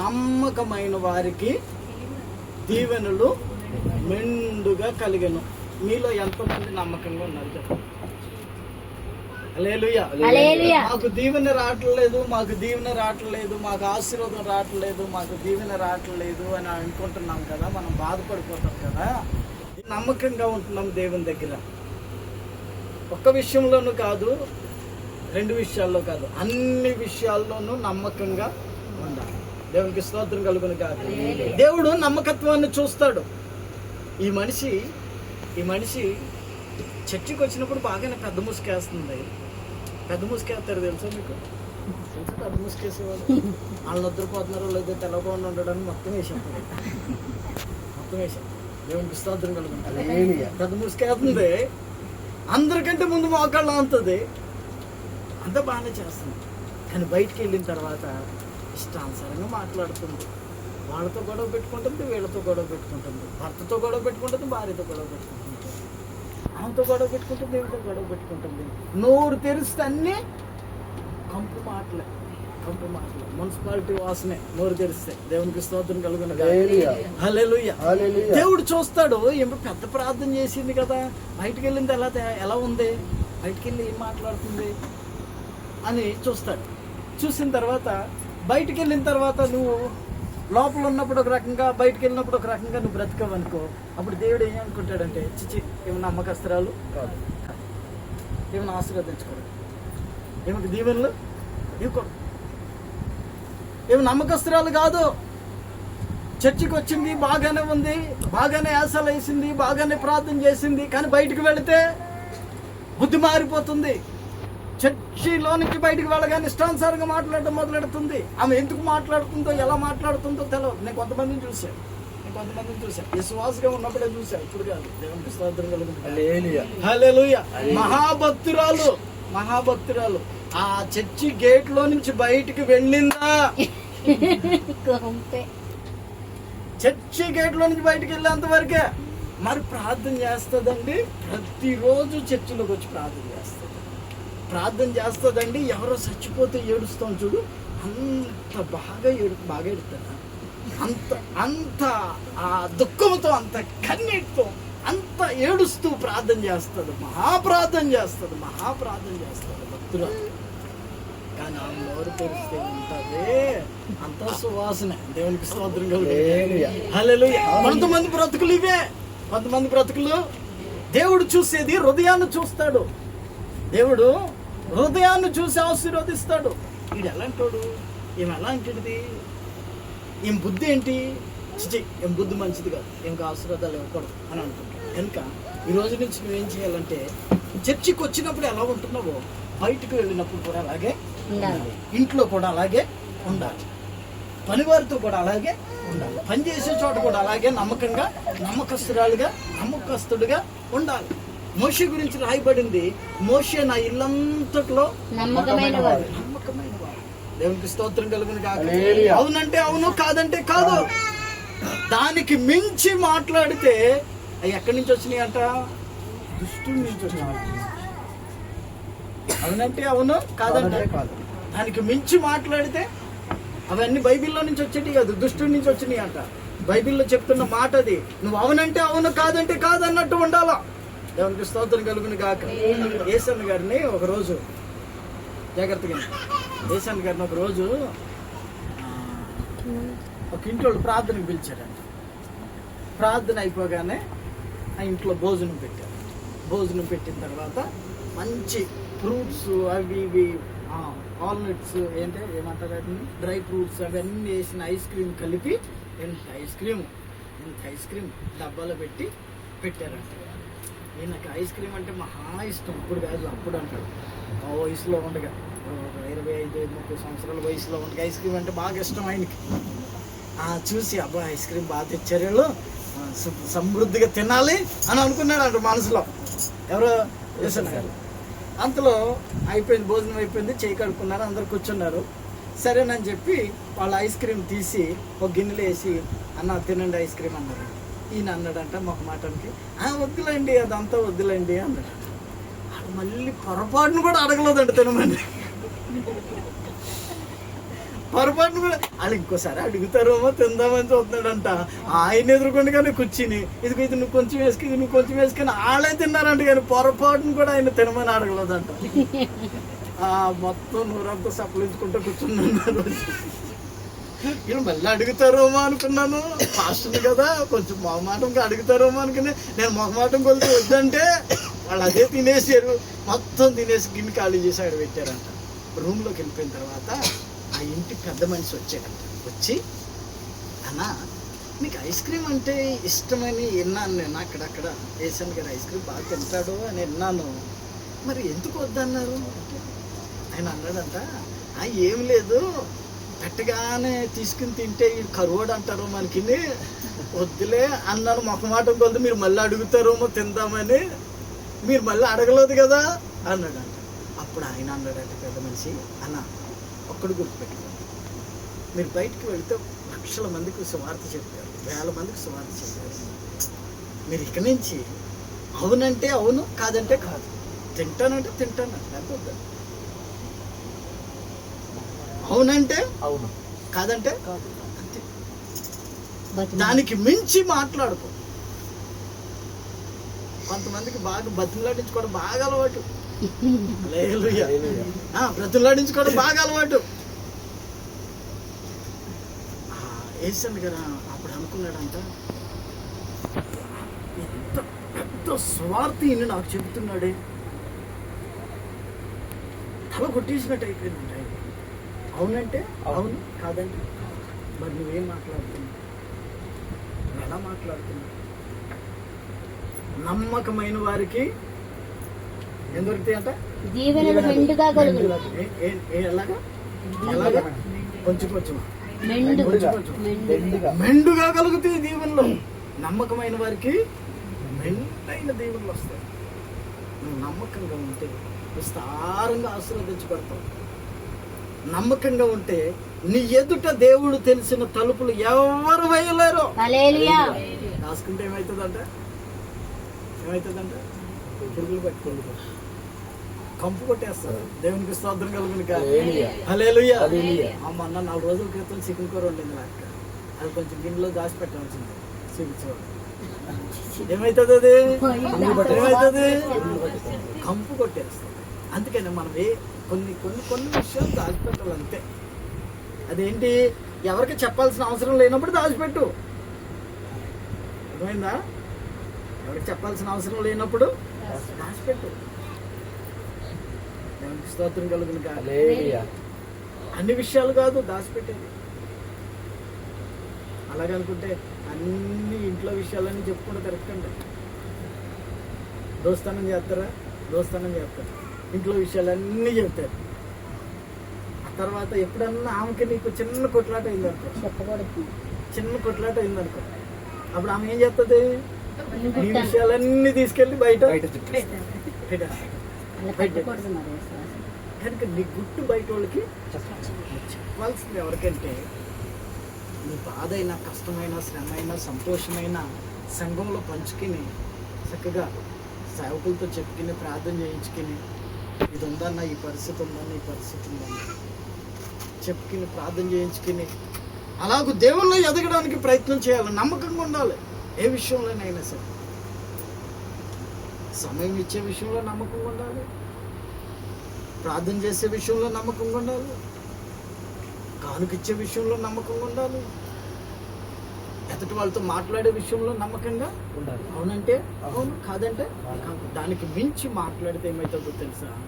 నమ్మకమైన వారికి దీవెనలు మెండుగా కలిగను. మీలో ఎంతమంది నమ్మకంగా ఉన్నారు చెప్పండి. మాకు దీవెన రావట్లేదు మాకు దీవెన రావట్లేదు మాకు ఆశీర్వాదం రావట్లేదు మాకు దీవెన రావట్లేదు అని అనుకుంటున్నాం కదా మనం బాధపడిపోతాం కదా. నమ్మకంగా ఉంటున్నాం దేవుని దగ్గర. ఒక్క విషయంలోనూ కాదు రెండు విషయాల్లో కాదు అన్ని విషయాల్లోనూ నమ్మకంగా ఉండాలి. దేవునికి స్తోత్రం కలుగును కాదు దేవుడు నమ్మకత్వాన్ని చూస్తాడు. ఈ మనిషి ఈ మనిషి చర్చికి వచ్చినప్పుడు బాగానే పెద్ద ముసుకేస్తుంది. పెద్ద ముసుకేస్తారు తెలుసా మీకు? పెద్ద ముసుకేసేవాళ్ళు వాళ్ళు నిద్రపోతున్నారో లేదో తెల్లకుండా ఉండడానికి మొత్తం వేసాం మొత్తం వేసాం దేవునికి స్తోత్రం కలుగుతుంది పెద్ద ముసుకేస్తుంది. అందరికంటే ముందు మోకాళ్ళు అంతుంది. అంతా బాగానే చేస్తుంది. కానీ బయటికి వెళ్ళిన తర్వాత ఇష్టానుసారంగా మాట్లాడుతుంది. వాళ్ళతో గొడవ పెట్టుకుంటుంది వీళ్ళతో గొడవ పెట్టుకుంటుంది. భర్తతో గొడవ పెట్టుకుంటుంది భార్యతో గొడవ పెట్టుకుంటుంది. ఆమెతో గొడవ పెట్టుకుంటుంది వీళ్ళతో గొడవ పెట్టుకుంటుంది. నోరు తెరిస్తే అన్నీ కంపు మాటలే కంపు మాటలే. మున్సిపాలిటీ వాసనే నోరు తెరిస్తే దేవునికి స్తోత్రం కలుగును. దేవుడు చూస్తాడు ఏమో పెద్ద ప్రార్థన చేసింది కదా బయటికి వెళ్ళింది ఎలా ఎలా ఉంది? బయటికి వెళ్ళి ఏం మాట్లాడుతుంది? అని చూస్తాడు. చూసిన తర్వాత బయటికి వెళ్ళిన తర్వాత నువ్వు లోపల ఉన్నప్పుడు ఒక రకంగా బయటికి వెళ్ళినప్పుడు ఒక రకంగా నువ్వు బ్రతకవు అనుకో అప్పుడు దేవుడు ఏం అనుకుంటాడంటే చిచి ఏమైనా నమ్మకస్త్రాలు? కాదు. ఏమైనా ఆశీర్వదించుకోడు ఏమైనా దీవెనలు? ఇవ్వకూడదు ఏమి నమ్మకస్త్రాలు కాదు. చర్చికి వచ్చింది బాగానే ఉంది బాగానే యాసలు వేసింది బాగానే ప్రార్థన చేసింది కానీ బయటికి వెళితే బుద్ధి మారిపోతుంది. చర్చిలో నుంచి బయటికి వెళ్ళగానే ఇష్టానుసారంగా మాట్లాడడం మొదలెడుతుంది. ఆమె ఎందుకు మాట్లాడుతుందో ఎలా మాట్లాడుతుందో తెలియదు నేను కొంతమందిని చూశాను. నేను కొంతమందిని చూశాను. విశ్వాసగా ఉన్నప్పుడే చూశాను. ఇప్పుడు కాదు దేవునికి స్తోత్రం కలుగుతుంది. మహాభక్తురాలు. మహాభక్తురాలు. ఆ చర్చి గేట్లో నుంచి బయటికి వెళ్ళిందా? చర్చి గేట్లో నుంచి బయటికి వెళ్ళేంత వరకే? మరి ప్రార్థన చేస్తుందండి. ప్రతిరోజు చర్చిలోకి వచ్చి ప్రార్థన చేస్తుంది. ప్రార్థన చేస్తుందండి ఎవరో చచ్చిపోతే ఏడుస్తాం చూడు. అంత బాగా ఏడు బాగా ఏడుతాను అంత అంత ఆ దుఃఖంతో అంత కన్నీటితో అంత ఏడుస్తూ ప్రార్థన చేస్తుంది. మహాప్రార్థన చేస్తుంది మహాప్రార్థన చేస్తుంది భక్తురాలు కానీ ఆ నోరు తెరిస్తే ఉంటుంది. అంత సువాసన. దేవునికి స్తోత్రం. హల్లెలూయా. కొంతమంది బ్రతుకులు ఇవే. కొంతమంది బ్రతుకులు దేవుడు చూసేది హృదయాన్ని చూస్తాడు. దేవుడు హృదయాన్ని చూసి ఆశీర్వదిస్తాడు. వీడు ఎలాంటోడు? ఈమె ఎలాంటిది? ఈమె బుద్ధి ఏంటి? చిచి ఏం బుద్ధి మంచిది కాదు. ఇంకా ఆశీర్వాదాలు ఇవ్వకూడదు అని అనుకుంటాం కనుక ఈ రోజు నుంచి నువ్వేం చేయాలంటే చర్చికి వచ్చినప్పుడు ఎలా ఉంటున్నావో బయటకు వెళ్ళినప్పుడు కూడా అలాగే ఉండాలి. ఇంట్లో కూడా అలాగే ఉండాలి. పనివారితో కూడా అలాగే ఉండాలి. పని చేసే చోట కూడా అలాగే నమ్మకంగా నమ్మకస్తురాలుగా నమ్మకస్తుడిగా ఉండాలి. మోషే గురించి రాయబడింది. మోషే నా ఇల్లంతట్లో నమ్మకమైన వాడు. దేవునికి స్తోత్రం కలుగును కాక హల్లెలూయా. అవునంటే అవును కాదంటే కాదు. దానికి మించి మాట్లాడితే అవి ఎక్కడి నుంచి వచ్చినాయి అంట? దుష్టుడి నుంచి వచ్చినాయి. అవునంటే అవును కాదంటే కాదు. దానికి మించి మాట్లాడితే అవన్నీ బైబిల్లో నుంచి వచ్చేటి కాదు దుష్టుడి నుంచి వచ్చినాయి అంట. బైబిల్లో చెప్తున్న మాట అది నువ్వు అవునంటే అవును కాదంటే కాదు అన్నట్టు ఉండాలా? దేవునికి స్తోత్రం కలుగుని కాక ఏసన్ గారిని ఒక రోజు జాగ్రత్తగా ఏసన్ గారిని ఒక రోజు ఒక ఇంట్లో ప్రార్థనకు పిలిచారంట. ప్రార్థన అయిపోగానే ఆ ఇంట్లో భోజనం పెట్టారు. భోజనం పెట్టిన తర్వాత మంచి ఫ్రూట్స్ అవి ఇవి వాల్నట్స్ ఏంటంటే ఏమంటారు వాటిని? డ్రై ఫ్రూట్స్ అవన్నీ వేసిన ఐస్ క్రీమ్ కలిపి ఎంత ఐస్ క్రీమ్ ఎంత ఐస్ క్రీమ్ డబ్బాలో పెట్టి పెట్టారంట. నాకు ఐస్ క్రీమ్ అంటే మహా ఇష్టం. ఇప్పుడు కాదు అప్పుడు అంటాడు. ఆ వయసులో ఉండగా ఇరవై ఐదు ముప్పై సంవత్సరాల వయసులో ఉండగా ఐస్ క్రీమ్ అంటే బాగా ఇష్టం ఆయనకి. ఆ చూసి అబ్బా ఐస్ క్రీమ్ బాగా తెచ్చారు వీళ్ళు. సమృద్ధిగా తినాలి అని అనుకున్నాడు అంట మనసులో. ఎవరో? చేసిన గారు. అంతలో అయిపోయింది భోజనం అయిపోయింది చేయి కడుక్కున్నారు అందరు కూర్చున్నారు. సరేనని చెప్పి వాళ్ళ ఐస్ క్రీమ్ తీసి ఒక గిన్నెలో వేసి అన్న తినండి ఐస్ క్రీమ్ అన్నారు. ఈయన అన్నాడంట మాకు మాటకి "ఆ, వద్దులేండి అదంతా వద్దులేండి అన్నాడు. మళ్ళీ పొరపాటును కూడా అడగలేదండి తినమని పొరపాటును కూడా వాళ్ళు ఇంకోసారి అడుగుతారేమో తిందామని చూస్తున్నాడంట. ఆయన ఎదుర్కొని కానీ కూర్చుని ఇది ఇది నువ్వు కొంచెం వేసుకుని నువ్వు కొంచెం వేసుకుని వాళ్ళే తిన్నారంట కానీ పొరపాటును కూడా ఆయన తినమని అడగలేదంట. ఆ మొత్తం నూరంతా సప్లించుకుంటూ కూర్చున్నాను వీళ్ళు మళ్ళీ అడుగుతారేమో అనుకున్నాను. పాస్టర్ కదా కొంచెం మొహమాటంగా అడుగుతారేమో అనుకుని నేను మొహమాటం కొలితే వద్దంటే వాళ్ళు అదే తినేసారు. మొత్తం తినేసి గిన్నె ఖాళీ చేసి ఆడ పెట్టారంట. రూమ్లోకి వెళ్ళిపోయిన తర్వాత ఆ ఇంటి పెద్ద మనిషి వచ్చాడంట. వచ్చి అన్నా మీకు ఐస్ క్రీమ్ అంటే ఇష్టమని విన్నాను నేను అక్కడక్కడ. వేసాను గారు ఐస్ క్రీమ్ బాగా తింటాడు అని విన్నాను. మరి ఎందుకు వద్దన్నారు? ఆయన అన్నాడంట ఏం లేదు. పెట్టగానే తీసుకుని తింటే ఈ కరువాడు అంటారు మనకి వద్దులే అన్నాను మొహమాటం కొద్ది మీరు మళ్ళీ అడుగుతారేమో తిందామని. మీరు మళ్ళీ అడగలేదు కదా? అన్నాడు అంట అప్పుడు ఆయన అన్నాడంట పెద్ద మనిషి అన్న ఒక్కడు గుర్తుపెట్టుకోండి మీరు బయటికి వెళితే లక్షల మందికి సువార్త చెప్పారు వేల మందికి సువార్త చెప్పారు. మీరు ఇక్కడి నుంచి అవునంటే అవును కాదంటే కాదు. తింటానంటే తింటాను లేకపోతే వద్దు. అవునంటే? అవును. కాదంటే. దానికి మించి మాట్లాడుకో. కొంతమందికి బాగా బతులాడించుకోవడం బాగా అలవాటు. హల్లెలూయా. హల్లెలూయా. ఆ, బ్రతులాడించుకోవడం బాగా అలవాటు. ఆ, ఏసన్ గారు అప్పుడు అనుకున్నాడంట ఎంత పెద్ద స్వార్థి నాకు చెబుతున్నాడే. తల కొట్టేసినట్టు అయిపోయిందంట. అవునంటే అవును కాదంటే మరి నువ్వేం మాట్లాడుతున్నావు? ఎలా మాట్లాడుతున్నావు? నమ్మకమైన వారికి ఏం దొరుకుతాయి దీవెనలు కలుగును ఎలాగా? ఎలాగా? కొంచెం కొంచెం. మెండుగా కలుగుతాయి దీవెనలు నమ్మకమైన వారికి మెండైన దీవెనలు వస్తాయి. నువ్వు నమ్మకంగా ఉంటే విస్తారంగా ఆశీర్వదించబడతావు. నమ్మకంగా ఉంటే నీ ఎదుట దేవుడు తెలిసిన తలుపులు ఎవరు వేయలేరు. హల్లెలూయా. రాసుకుంటే ఏమవుతుందంట ఏమవుతుందంట పురుగులు పట్టుకోండి. కంపు కొట్టేస్తారు. దేవునికి స్తోత్రం కలుగును హల్లెలూయా. హలేలుయా హల్లెలూయా. అమ్మ అన్న నాలుగు రోజుల క్రితం చికెన్ కూర వండింది నాకు అది కొంచెం గిన్నెలో దాచి పెట్టాల్సింది చూపించు. ఏమవుతుంది అది? ఏమవుతుంది కంపు కొట్టేస్తుంది అందుకని మనం ఏ కొన్ని కొన్ని కొన్ని విషయాలు దాచిపెట్టాలి అంతే. అదేంటి? ఎవరికి చెప్పాల్సిన అవసరం లేనప్పుడు దాచిపెట్టు. అర్థమైందా? ఎవరికి చెప్పాల్సిన అవసరం లేనప్పుడు దాచిపెట్టు. స్తోత్రం కలుగును. అన్ని విషయాలు కాదు దాచిపెట్టేది. అలాగనుకుంటే అన్ని ఇంట్లో విషయాలన్నీ చెప్పుకుంటూ తిరగకండి దోస్తానం చేస్తారా? దోస్తానం చేస్తారు. ఇంట్లో విషయాలన్నీ చెప్తారు. ఆ తర్వాత ఎప్పుడన్నా ఆమెకి నీకు చిన్న కొట్లాట అయిందనుకో. చెప్పకూడదు. చిన్న కొట్లాట అయిందనుకో. అప్పుడు ఆమె ఏం చేస్తుంది నీ విషయాలన్నీ తీసుకెళ్ళి బయట. కనుక నీ గుట్టు బయట వాళ్ళకి చెప్పాల్సింది ఎవరికంటే నీ బాధ అయినా కష్టమైన శ్రమ అయినా సంతోషమైన సంఘంలో పంచుకుని చక్కగా సేవకులతో చెప్పుకుని ప్రార్థన చేయించుకుని ఇది ఉందన్న ఈ పరిస్థితి ఉందన్న ఈ పరిస్థితి ఉందన్న. చెప్పుకుని ప్రార్థన చేయించుకుని అలాగూ దేవుళ్ళు ఎదగడానికి ప్రయత్నం చేయాలి నమ్మకంగా ఉండాలి. ఏ విషయంలోనైనా సరే. సమయం ఇచ్చే విషయంలో నమ్మకంగా ఉండాలి. ప్రార్థన చేసే విషయంలో నమ్మకంగా ఉండాలి. కానుకిచ్చే విషయంలో నమ్మకంగా ఉండాలి. ఎదుటి వాళ్ళతో మాట్లాడే విషయంలో నమ్మకంగా ఉండాలి. అవునంటే? అవును. కాదంటే? కాదు. దానికి మించి మాట్లాడితే ఏమైతుందో తెలుసా.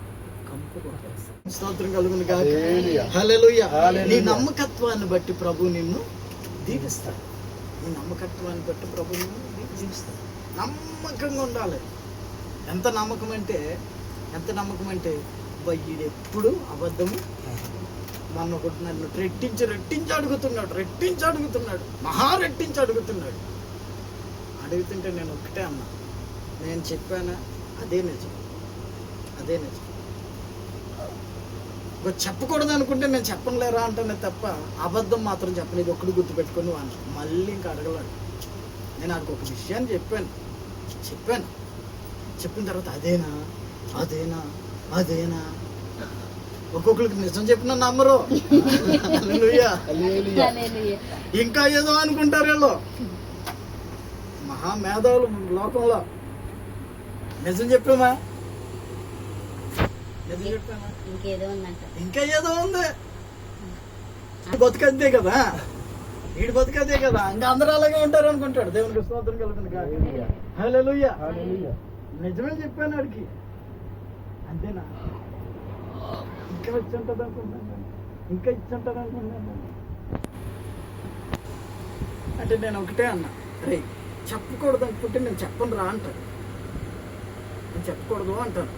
స్తోత్రం కలుగును. నీ నమ్మకత్వాన్ని బట్టి ప్రభు నిన్ను దీవిస్తాడు. నీ నమ్మకత్వాన్ని బట్టి ప్రభు నిన్ను దీవిస్తాడు. నమ్మకంగా ఉండాలి. ఎంత నమ్మకం అంటే? ఎంత నమ్మకం అంటే? ఎప్పుడు అబద్ధము మొన్న ఒకటి నన్ను రెట్టించి రెట్టించి అడుగుతున్నాడు రెట్టించి అడుగుతున్నాడు. మహా రెట్టించి అడుగుతున్నాడు. అడుగుతుంటే నేను ఒక్కటే అన్నా. నేను చెప్పానా? అదే నిజం. అదే నిజం. చెప్పకూడదు అనుకుంటే నేను చెప్పలేరా అంటానే తప్ప అబద్ధం మాత్రం చెప్పలేదు ఒక్కడు గుర్తుపెట్టుకుని వాళ్ళు మళ్ళీ ఇంకా అడగలేడు. నేను ఆడికి ఒక విషయాన్ని చెప్పాను. చెప్పాను. చెప్పిన తర్వాత అదేనా? అదేనా? అదేనా? ఒక్కొక్కరికి నిజం చెప్పిన నమ్మరు. హల్లెలూయా. హల్లెలూయా. ఇంకా ఏదో అనుకుంటారు వీళ్ళు. మహా మేధావులు లోకంలో. నిజం చెప్పామా? ఇంకా ఏదో ఉంది. బతుకంతే కదా. వీడి బతుకదే కదా. ఇంకా అందరూ అలాగే ఉంటారు అనుకుంటాడు. దేవునికి స్తోత్రం కలుగుతుంది హల్లెలూయా. నిజమే చెప్పాను ఆడికి. అంతేనా? ఇంకా వచ్చి ఉంటుంది అనుకుంటున్నాను ఇంకా ఇచ్చి ఉంటుంది అనుకుంటున్నాను అంటే నేను ఒకటే అన్నా. రే చెప్పకూడదు అనుకుంటే నేను చెప్పను రా అంటాను నేను చెప్పకూడదు అంటాను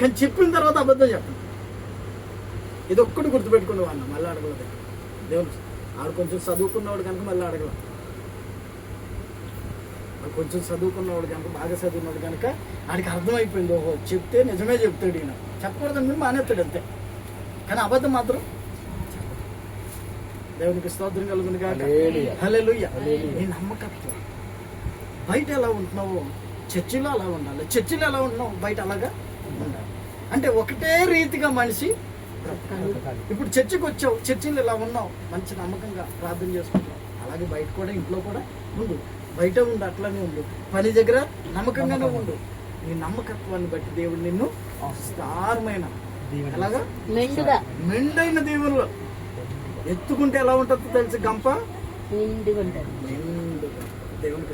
కానీ చెప్పిన తర్వాత అబద్ధం చెప్పను. ఇది ఒక్కటి గుర్తుపెట్టుకునే అన్న మళ్ళీ అడగలేదు. దేవుడు ఆడు కొంచెం చదువుకున్నవాడు కనుక మళ్ళీ అడగల కొంచెం చదువుకున్నవాడు కనుక బాగా చదివినవాడు కనుక ఆడికి అర్థమైపోయింది. ఓహో చెప్తే నిజమే చెప్తాడు ఈయన. చెప్పకూడదు మీరు మానేస్తాడు అంతే. కానీ అబద్ధం మాత్రం. దేవునికి స్తోత్రం కలుగును. హల్లెలూయా. నీ నమ్మకత్వం. బయట ఎలా ఉంటున్నావో చర్చిలో అలా ఉండాలి. చర్చిలో ఎలా ఉంటున్నావు? బయట అలాగా ఉండాలి. అంటే ఒకటే రీతిగా మనిషి ఇప్పుడు చర్చికి వచ్చావు చర్చిలో ఇలా ఉన్నావు మంచి నమ్మకంగా ప్రార్థన చేసుకుంటావు అలాగే బయట కూడా ఇంట్లో కూడా ఉండు. బయట ఉండు అట్లానే ఉండు. పని దగ్గర నమ్మకంగానే ఉండు. నీ నమ్మకత్వాన్ని బట్టి దేవుడు నిన్ను విస్తారమైన మెండైన దేవుళ్ళు ఎత్తుకుంటే ఎలా ఉంటుందో తెలిసి గంప? దేవునికి.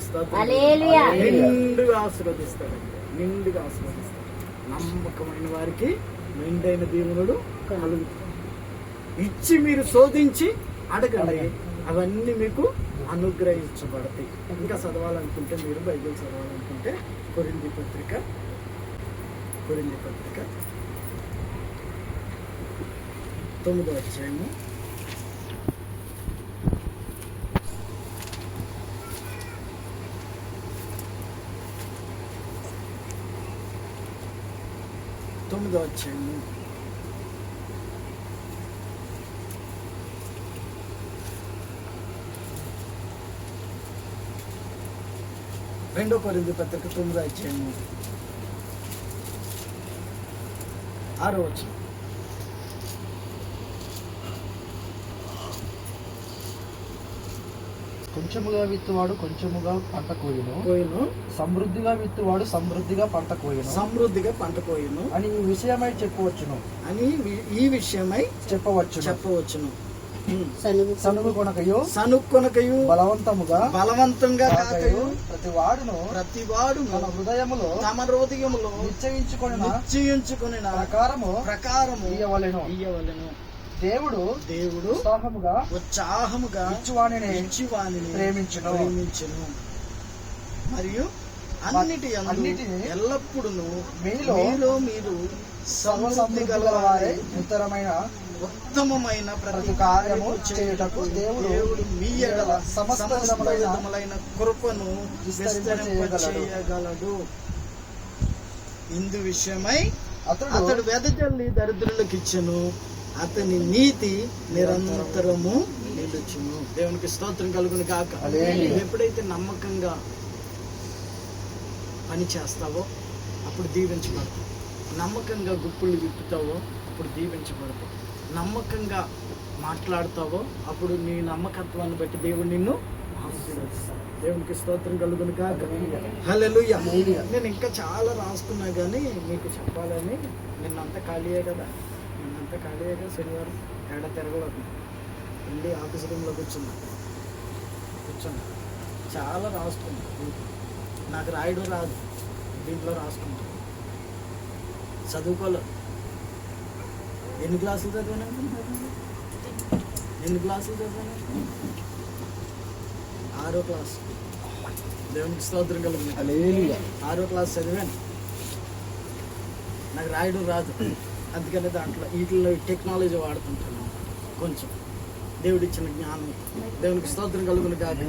నిండుగా ఆశీర్వదిస్తాడు. నిండుగా ఆశీర్వదిస్తాడు. నమ్మకమైన వారికి మెండైన దేవునుడు కలుగుతాడు ఇచ్చి మీరు శోధించి అడగండి. అవన్నీ మీకు అనుగ్రహించబడతాయి. ఇంకా చదవాలనుకుంటే మీరు బైబిల్ చదవాలనుకుంటే కొరింది పత్రిక కొరింది పత్రిక. తొమ్మిదో అధ్యాయము. తొమ్మిదో అధ్యాయము. రెండో కొరింది పత్రిక తొమ్మిదో అధ్యాయము ఆరో వచ్చిన కొంచెముగా విత్తువాడు కొంచెముగా పంట కోయును. పోయిను సమృద్ధిగా విత్తువాడు సమృద్ధిగా పంట కోయును. సమృద్ధిగా పంట పోయిను అని ఈ విషయమై చెప్పవచ్చును. అని ఈ విషయమై చెప్పవచ్చును. చెప్పవచ్చును. ఉమ్. సనుగు సనుగు కొనకయు సనుక్కొనకయు బలవంతముగా బలవంతంగా కాకయు ప్రతి వాడును ప్రతి వాడును తన హృదయములో తమ హృదయములో నిశ్చయించుకొని నిశ్చయించుకుని ప్రకారము ప్రకారము ఇయ్యవలెను ఇయ్యవలెను దేవుడు దేవుడు ఉత్సాహముగా ఉత్సాహముగా ఇచ్చువానిని ఇచ్చివానిని ప్రేమించును. ప్రేమించును మరియు అన్నిటి అన్నిటిని ఎల్లప్పుడూ మీలో మీలో మీరు సమృద్ధి గలవారే ఉత్తరమైన ఉత్తమమైన ప్రతి కార్యము చేయుటకు దేవుడు దేవుడు మీ ఎడల సమస్త సమస్త విధములైన విధములైన కృపను. విస్తరింపచేయగలడు. ఇందు విషయమై అతడు అతడు వెదజల్లి దరిద్రులకు ఇచ్చెను. అతని నీతి నిరంతరము నిలుచును. దేవునికి స్తోత్రం కలుగును కాక ఎప్పుడైతే నమ్మకంగా పని చేస్తావో అప్పుడు దీవించబడతావు. నమ్మకంగా గుప్పులు విప్పుతావో అప్పుడు దీవించబడతావు. నమ్మకంగా మాట్లాడతావో అప్పుడు నీ నమ్మకత్వాన్ని బట్టి దేవుడు నిన్ను. దేవునికి స్తోత్రం కలుగును కాక నేను ఇంకా చాలా రాసుకున్నా కానీ మీకు చెప్పాలని నిన్నంతా ఖాళీయే కదా. నిన్నంతా ఖాళీయే కదా శనివారం. ఏడ తిరగలేదు. వెళ్ళి ఆఫీస్ రూమ్లో కూర్చున్నా. కూర్చున్నా. చాలా రాసుకున్నా నాకు రాయడం రాదు. దీంట్లో రాసుకుంటా. చదువుకోలేదు ఎన్ని క్లాసులు చదివాను? ఎన్ని క్లాసులు చదివాను? ఆరో క్లాస్. దేవునికి స్తోత్రం హల్లెలూయా. ఆరో క్లాస్ చదివాను. నాకు రాయడం రాదు. అందుకని దాంట్లో వీటిల్లో టెక్నాలజీ వాడుతుంటాను. కొంచెం దేవుడిచ్చిన జ్ఞానం. దేవునికి స్తోత్రం కలుగును కాదు